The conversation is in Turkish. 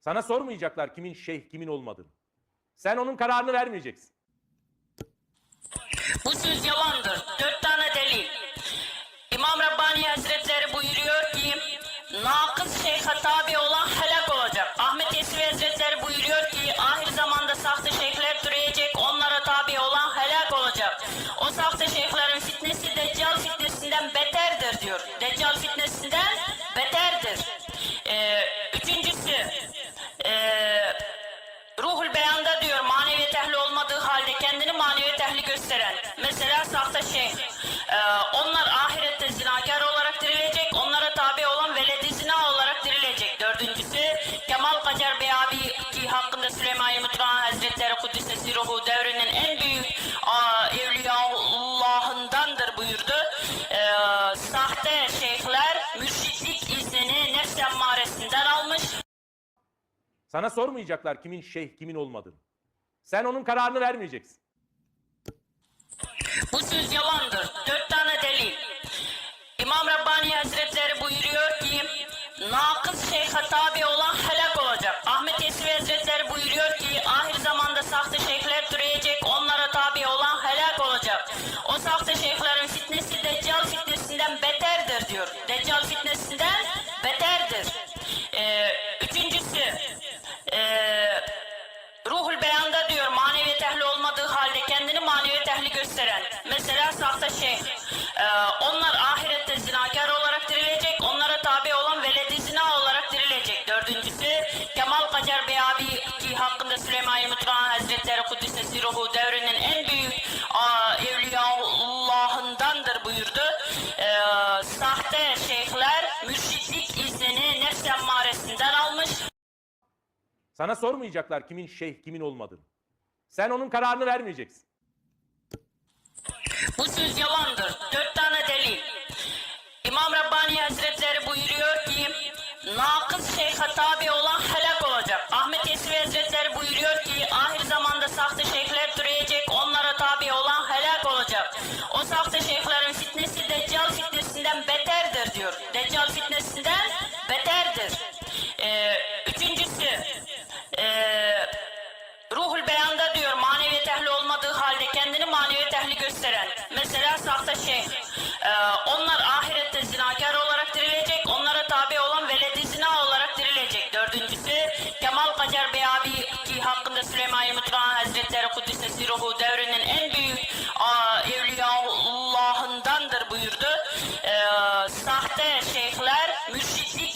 Sana sormayacaklar kimin şeyh kimin olmadığını. Sen onun kararını vermeyeceksin. Bu söz yalandır. Dört tane delil. İmam Rabbani Hazretleri buyuruyor ki Nakız şeyha tabi olan kendini maneviyet ehli gösteren. Mesela sahte şeyh. Ee, onlar ahirette zinakar olarak dirilecek. Onlara tabi olan veledi zina olarak dirilecek. Dördüncüsü Kemal Kacar Bey abi ki hakkında Süleyman Mutluhan Hazretleri Kudüs'e ruhu devrinin en büyük aa, evliyaullahındandır buyurdu. Ee, sahte şeyhler mürşitlik iznini nefs emmaresinden almış. Sana sormayacaklar kimin şeyh kimin olmadığını. Sen onun kararını vermeyeceksin. Bu söz yalandır. Dört tane delil. İmam Rabbani Hazretleri buyuruyor ki Nakız şeyha tabi olan helak olacak. Ahmet Yesevi Hazretleri buyuruyor ki ahir zamanda sahte şeyhler türeyecek. Onlara tabi olan helak olacak. O sahte şeyhlerin fitnesi Deccal fitnesinden beterdir diyor. Deccal fitnesinden beterdir. Ee, üçüncüsü ee, Ruhul beyanda diyor maneviyet ehli olmadığı halde kendini maneviyet ehli gösteren. Kemal Kacar Bey abi ki hakkında Süleyman Mutluhan Hazretleri Kudüs'e ruhu devrinin en büyük aa, evliyaullahındandır buyurdu. Ee, sahte şeyhler mürşitlik iznini nefs emmaresinden almış. Sana sormayacaklar kimin şeyh kimin olmadığını. Sen onun kararını vermeyeceksin. Bu söz yalandır. Dört tane delil. İmam Rabbani Hazretleri buyuruyor ki Nakız şeyha tabi olan Şeyhlerin fitnesi Deccal fitnesinden beterdir diyor. Deccal fitnesinden beterdir. Ee, üçüncüsü ee, Ruhul beyanda diyor maneviyet ehli olmadığı halde kendini maneviyet ehli gösteren. Mesela sahte şeyh. Ee, onlar ahirette zinakar olarak dirilecek. Onlara tabi olan veledi zina olarak dirilecek. Dördüncüsü Kemal Kacar Bey abi ki hakkında Süleyman Mutluhan Hazretleri Kudüs'e ruhu devrinin en büyük sahte şeyhler mürşitlik